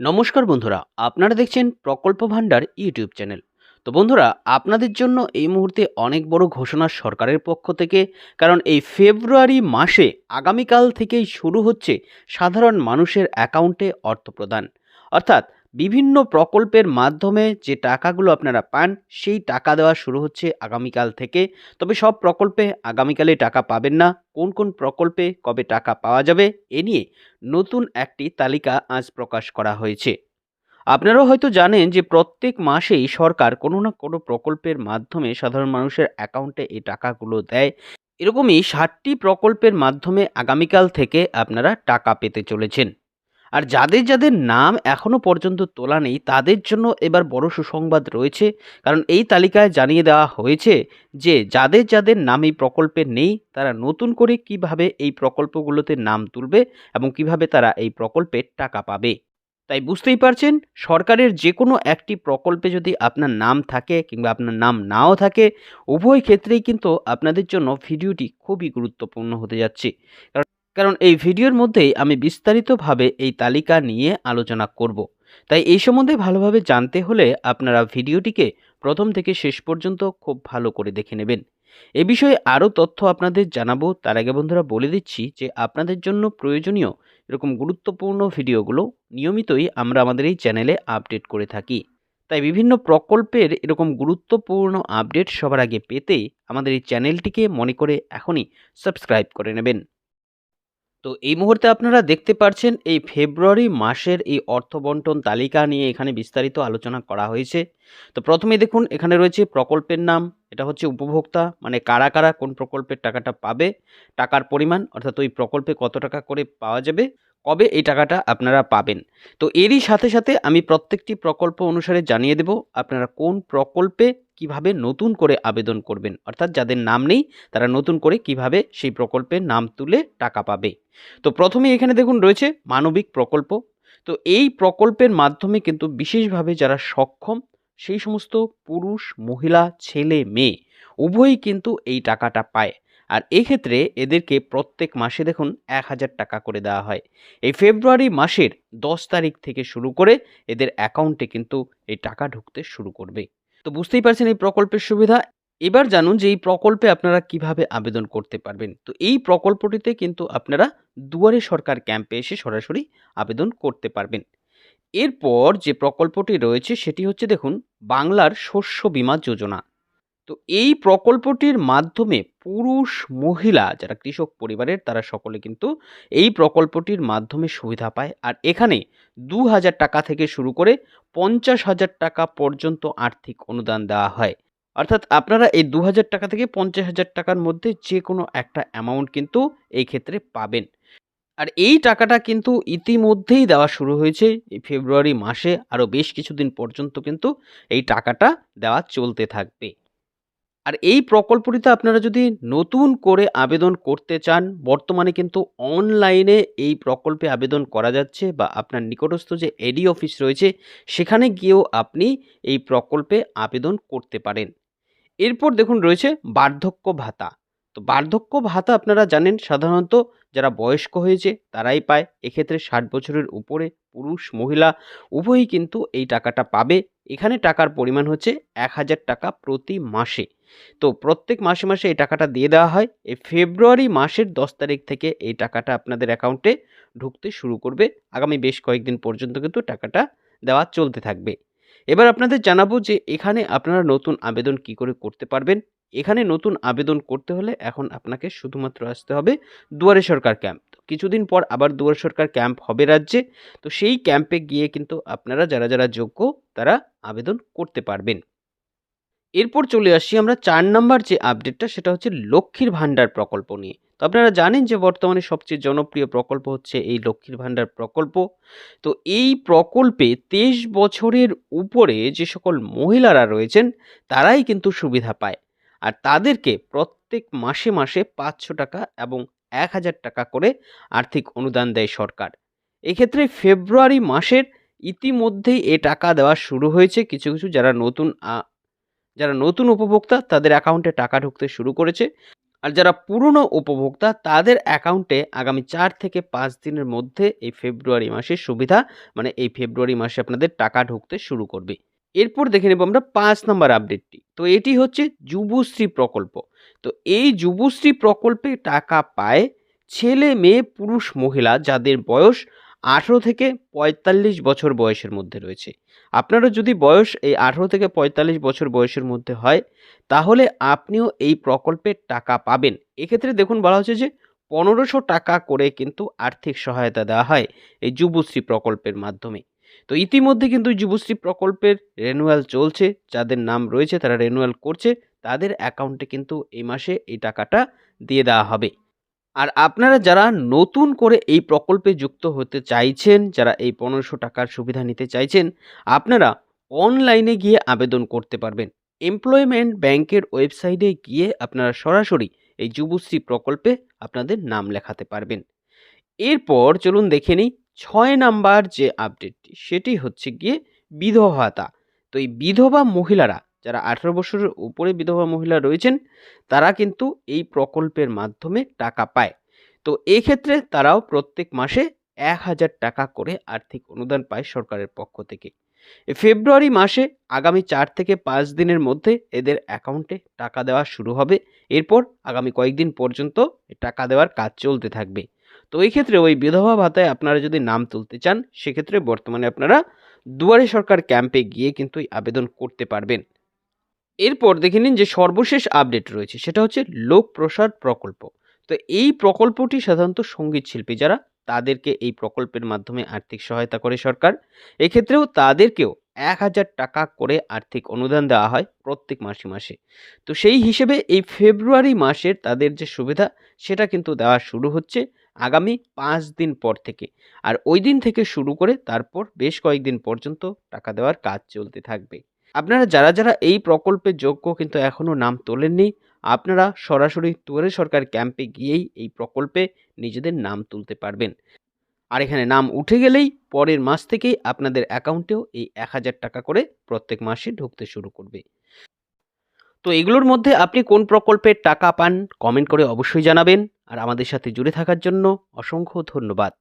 নমস্কার বন্ধুরা, আপনারা দেখছেন প্রকল্প ভাণ্ডার ইউটিউব চ্যানেল। তো বন্ধুরা, আপনাদের জন্য এই মুহূর্তে অনেক বড় ঘোষণা সরকারের পক্ষ থেকে, কারণ এই ফেব্রুয়ারি মাসে আগামীকাল থেকেই শুরু হচ্ছে সাধারণ মানুষের অ্যাকাউন্টে অর্থ প্রদান অর্থাৎ বিভিন্ন প্রকল্পের মাধ্যমে যে টাকাগুলো আপনারা পান, সেই টাকা দেওয়া শুরু হচ্ছে আগামীকাল থেকে। তবে সব প্রকল্পে আগামীকালে টাকা পাবেন না। কোন কোন প্রকল্পে কবে টাকা পাওয়া যাবে, এ নিয়ে নতুন একটি তালিকা আজ প্রকাশ করা হয়েছে। আপনারাও হয়তো জানেন যে প্রত্যেক মাসেই সরকার কোনো না কোনো প্রকল্পের মাধ্যমে সাধারণ মানুষের অ্যাকাউন্টে এই টাকাগুলো দেয়। এরকমই ষাটটি প্রকল্পের মাধ্যমে আগামীকাল থেকে আপনারা টাকা পেতে চলেছেন। আর যাদের যাদের নাম এখনও পর্যন্ত তোলা নেই, তাদের জন্য এবার বড় সুসংবাদ রয়েছে। কারণ এই তালিকায় জানিয়ে দেওয়া হয়েছে যে, যাদের যাদের নাম এই প্রকল্পে নেই, তারা নতুন করে কীভাবে এই প্রকল্পগুলোতে নাম তুলবে এবং কীভাবে তারা এই প্রকল্পের টাকা পাবে। তাই বুঝতেই পারছেন, সরকারের যে কোনো একটি প্রকল্পে যদি আপনার নাম থাকে কিংবা আপনার নাম নাও থাকে, উভয় ক্ষেত্রেই কিন্তু আপনাদের জন্য ভিডিওটি খুবই গুরুত্বপূর্ণ হতে যাচ্ছে। কারণ কারণ এই ভিডিওর মধ্যেই আমি বিস্তারিতভাবে এই তালিকা নিয়ে আলোচনা করব। তাই এই সম্বন্ধে ভালোভাবে জানতে হলে আপনারা ভিডিওটিকে প্রথম থেকে শেষ পর্যন্ত খুব ভালো করে দেখে নেবেন। এ বিষয়ে আরও তথ্য আপনাদের জানাব। তার আগে বন্ধুরা বলে দিচ্ছি যে আপনাদের জন্য প্রয়োজনীয় এরকম গুরুত্বপূর্ণ ভিডিওগুলো নিয়মিতই আমরা আমাদের এই চ্যানেলে আপডেট করে থাকি। তাই বিভিন্ন প্রকল্পের এরকম গুরুত্বপূর্ণ আপডেট সবার আগে পেতে আমাদের এই চ্যানেলটিকে মনে করে এখনই সাবস্ক্রাইব করে নেবেন। তো এই মুহূর্তে আপনারা দেখতে পাচ্ছেন এই ফেব্রুয়ারি মাসের এই অর্থ বন্টন তালিকা নিয়ে এখানে বিস্তারিত আলোচনা করা হয়েছে। তো প্রথমে দেখুন, এখানে রয়েছে প্রকল্পের নাম, এটা হচ্ছে উপভোক্তা মানে কারা কারা কোন প্রকল্পের টাকাটা পাবে, টাকার পরিমাণ, অর্থাৎ ওই প্রকল্পে কত টাকা করে পাওয়া যাবে, কবে এই টাকাটা আপনারা পাবেন। তো এরই সাথে সাথে আমি প্রত্যেকটি প্রকল্প অনুসারে জানিয়ে দেব, আপনারা কোন প্রকল্পে কীভাবে নতুন করে আবেদন করবেন? অর্থাৎ যাদের নাম নেই, তারা নতুন করে কীভাবে সেই প্রকল্পের নাম তুলে টাকা পাবে? তো প্রথমে এখানে দেখুন রয়েছে মানবিক প্রকল্প। তো এই প্রকল্পের মাধ্যমে কিন্তু বিশেষভাবে যারা সক্ষম, সেই সমস্ত পুরুষ, মহিলা, ছেলে, মেয়ে, উভয়ই কিন্তু এই টাকাটা পায়। আর এক্ষেত্রে এদেরকে প্রত্যেক মাসে দেখুন এক হাজার টাকা করে দেওয়া হয়। এই ফেব্রুয়ারি মাসের দশ তারিখ থেকে শুরু করে এদের অ্যাকাউন্টে কিন্তু এই টাকা ঢুকতে শুরু করবে। তো বুঝতেই পারছেন এই প্রকল্পের সুবিধা। এবার জানুন যে এই প্রকল্পে আপনারা কীভাবে আবেদন করতে পারবেন। তো এই প্রকল্পটিতে কিন্তু আপনারা দুয়ারে সরকার ক্যাম্পে এসে সরাসরি আবেদন করতে পারবেন। এরপর যে প্রকল্পটি রয়েছে সেটি হচ্ছে দেখুন, বাংলার শস্য বিমা যোজনা। তো এই প্রকল্পটির মাধ্যমে পুরুষ, মহিলা যারা কৃষক পরিবারের, তারা সকলে কিন্তু এই প্রকল্পটির মাধ্যমে সুবিধা পায়। আর এখানে দু হাজার টাকা থেকে শুরু করে পঞ্চাশ হাজার টাকা পর্যন্ত আর্থিক অনুদান দেওয়া হয়। অর্থাৎ আপনারা এই দু হাজার টাকা থেকে পঞ্চাশ হাজার টাকার মধ্যে যে কোনো একটা অ্যামাউন্ট কিন্তু এই ক্ষেত্রে পাবেন। আর এই টাকাটা কিন্তু ইতিমধ্যেই দেওয়া শুরু হয়েছে। এই ফেব্রুয়ারি মাসে আরও বেশ কিছুদিন পর্যন্ত কিন্তু এই টাকাটা দেওয়া চলতে থাকবে। আর এই প্রকল্পটিতে আপনারা যদি নতুন করে আবেদন করতে চান, বর্তমানে কিন্তু অনলাইনে এই প্রকল্পে আবেদন করা যাচ্ছে বা আপনার নিকটস্থ যে এডি অফিস রয়েছে, সেখানে গিয়েও আপনি এই প্রকল্পে আবেদন করতে পারেন। এরপর দেখুন রয়েছে বার্ধক্য ভাতা। তো বার্ধক্য ভাতা আপনারা জানেন, সাধারণত যারা বয়স্ক হয়েছে তারাই পায়। এক্ষেত্রে ষাট বছরের উপরে পুরুষ, মহিলা উভয়ই কিন্তু এই টাকাটা পাবে। এখানে টাকার পরিমাণ হচ্ছে এক হাজার টাকা প্রতি মাসে। তো প্রত্যেক মাসে মাসে এই টাকাটা দিয়ে দেওয়া হয়। এই ফেব্রুয়ারি মাসের দশ তারিখ থেকে এই টাকাটা আপনাদের অ্যাকাউন্টে ঢুকতে শুরু করবে। আগামী বেশ কয়েকদিন পর্যন্ত কিন্তু টাকাটা দেওয়া চলতে থাকবে। এবার আপনাদের জানাব যে এখানে আপনারা নতুন আবেদন কি করে করতে পারবেন। এখানে নতুন আবেদন করতে হলে এখন আপনাকে শুধুমাত্র আসতে হবে দুয়ারে সরকার ক্যাম্প। কিছুদিন পর আবার দুয়ারে সরকার ক্যাম্প হবে রাজ্যে। তো সেই ক্যাম্পে গিয়ে কিন্তু আপনারা যারা যারা যোগ্য তারা আবেদন করতে পারবেন। এরপর চলে আসি আমরা চার নাম্বার যে আপডেটটা সেটা হচ্ছে লক্ষ্মীর ভাণ্ডার প্রকল্প নিয়ে। তো আপনারা জানেন যে বর্তমানে সবচেয়ে জনপ্রিয় প্রকল্প হচ্ছে এই লক্ষ্মীর ভাণ্ডার প্রকল্প। তো এই প্রকল্পে তেইশ বছরের উপরে যে সকল মহিলারা রয়েছেন তারাই কিন্তু সুবিধা পায়। আর তাদেরকে প্রত্যেক মাসে মাসে পাঁচশো টাকা এবং এক হাজার টাকা করে আর্থিক অনুদান দেয় সরকার। এক্ষেত্রে ফেব্রুয়ারি মাসের ইতিমধ্যেই এ টাকা দেওয়া শুরু হয়েছে। কিছু কিছু যারা নতুন যারা নতুন উপভোক্তা তাদের অ্যাকাউন্টে টাকা ঢুকতে শুরু করেছে। আর যারা পুরনো উপভোক্তা তাদের অ্যাকাউন্টে আগামী চার থেকে পাঁচ দিনের মধ্যে এই ফেব্রুয়ারি মাসের সুবিধা মানে এই ফেব্রুয়ারি মাসে আপনাদের টাকা ঢুকতে শুরু করবে। এরপর দেখে নেব আমরা পাঁচ নম্বর আপডেটটি। তো এটি হচ্ছে যুবশ্রী প্রকল্প। তো এই যুবশ্রী প্রকল্পে টাকা পায় ছেলে, মেয়ে, পুরুষ, মহিলা যাদের বয়স আঠেরো থেকে পঁয়তাল্লিশ বছর বয়সের মধ্যে রয়েছে। আপনারও যদি বয়স এই আঠেরো থেকে পঁয়তাল্লিশ বছর বয়সের মধ্যে হয়, তাহলে আপনিও এই প্রকল্পের টাকা পাবেন। এক্ষেত্রে দেখুন বলা হচ্ছে যে পনেরোশো টাকা করে কিন্তু আর্থিক সহায়তা দেওয়া হয় এই যুবশ্রী প্রকল্পের মাধ্যমে। তো ইতিমধ্যে কিন্তু যুবশ্রী প্রকল্পের রেনুয়াল চলছে, যাদের নাম রয়েছে তারা রেনুয়াল করছে, তাদের অ্যাকাউন্টে কিন্তু এই মাসে এই টাকাটা দিয়ে দেওয়া হবে। আর আপনারা যারা নতুন করে এই প্রকল্পে যুক্ত হতে চাইছেন, যারা এই পনেরোশো টাকার সুবিধা নিতে চাইছেন, আপনারা অনলাইনে গিয়ে আবেদন করতে পারবেন। এমপ্লয়মেন্ট ব্যাংকের ওয়েবসাইটে গিয়ে আপনারা সরাসরি এই যুবশ্রী প্রকল্পে আপনাদের নাম লেখাতে পারবেন। এরপর চলুন দেখে নিই ছয় নাম্বার যে আপডেটটি সেটি হচ্ছে গিয়ে বিধবা ভাতা তো এই বিধবা মহিলারা, যারা আঠেরো বছরের উপরে বিধবা মহিলা রয়েছেন, তারা কিন্তু এই প্রকল্পের মাধ্যমে টাকা পায়। তো এক্ষেত্রে তারাও প্রত্যেক মাসে এক হাজার টাকা করে আর্থিক অনুদান পায় সরকারের পক্ষ থেকে। ফেব্রুয়ারি মাসে আগামী চার থেকে পাঁচ দিনের মধ্যে এদের অ্যাকাউন্টে টাকা দেওয়া শুরু হবে। এরপর আগামী কয়েকদিন পর্যন্ত টাকা দেওয়ার কাজ চলতে থাকবে। তো এই ক্ষেত্রে ওই বিধবা ভাতায় আপনারা যদি নাম তুলতে চান, সেক্ষেত্রে বর্তমানে আপনারা দুয়ারে সরকার ক্যাম্পে গিয়ে কিন্তু আবেদন করতে পারবেন। এরপর দেখে নিন যে সর্বশেষ আপডেট রয়েছে, সেটা হচ্ছে লোক প্রসার প্রকল্প। তো এই প্রকল্পটি সাধারণত সংগীত শিল্পী যারা, তাদেরকে এই প্রকল্পের মাধ্যমে আর্থিক সহায়তা করে সরকার। এক্ষেত্রেও তাদেরকেও এক হাজার টাকা করে আর্থিক অনুদান দেওয়া হয় প্রত্যেক মাসে মাসে। তো সেই হিসেবে এই ফেব্রুয়ারি মাসের তাদের যে সুবিধা, সেটা কিন্তু দেওয়া শুরু হচ্ছে। আগামী পাঁচ দিন পর থেকে। আর ওই দিন থেকে শুরু করে তারপর বেশ কয়েকদিন পর্যন্ত টাকা দেওয়ার কাজ চলতে থাকবে। আপনারা যারা যারা এই প্রকল্পের যোগ্য কিন্তু এখনও নাম তোলেননি, আপনারা সরাসরি তুয়ারে সরকার ক্যাম্পে গিয়েই এই প্রকল্পে নিজেদের নাম তুলতে পারবেন। আর এখানে নাম উঠে গেলেই পরের মাস থেকেই আপনাদের অ্যাকাউন্টেও এই এক হাজার টাকা করে প্রত্যেক মাসে ঢুকতে শুরু করবে। তো এগুলোর মধ্যে আপনি কোন প্রকল্পের টাকা পান কমেন্ট করে অবশ্যই জানাবেন। আর আমাদের সাথে জুড়ে থাকার জন্য অসংখ্য ধন্যবাদ।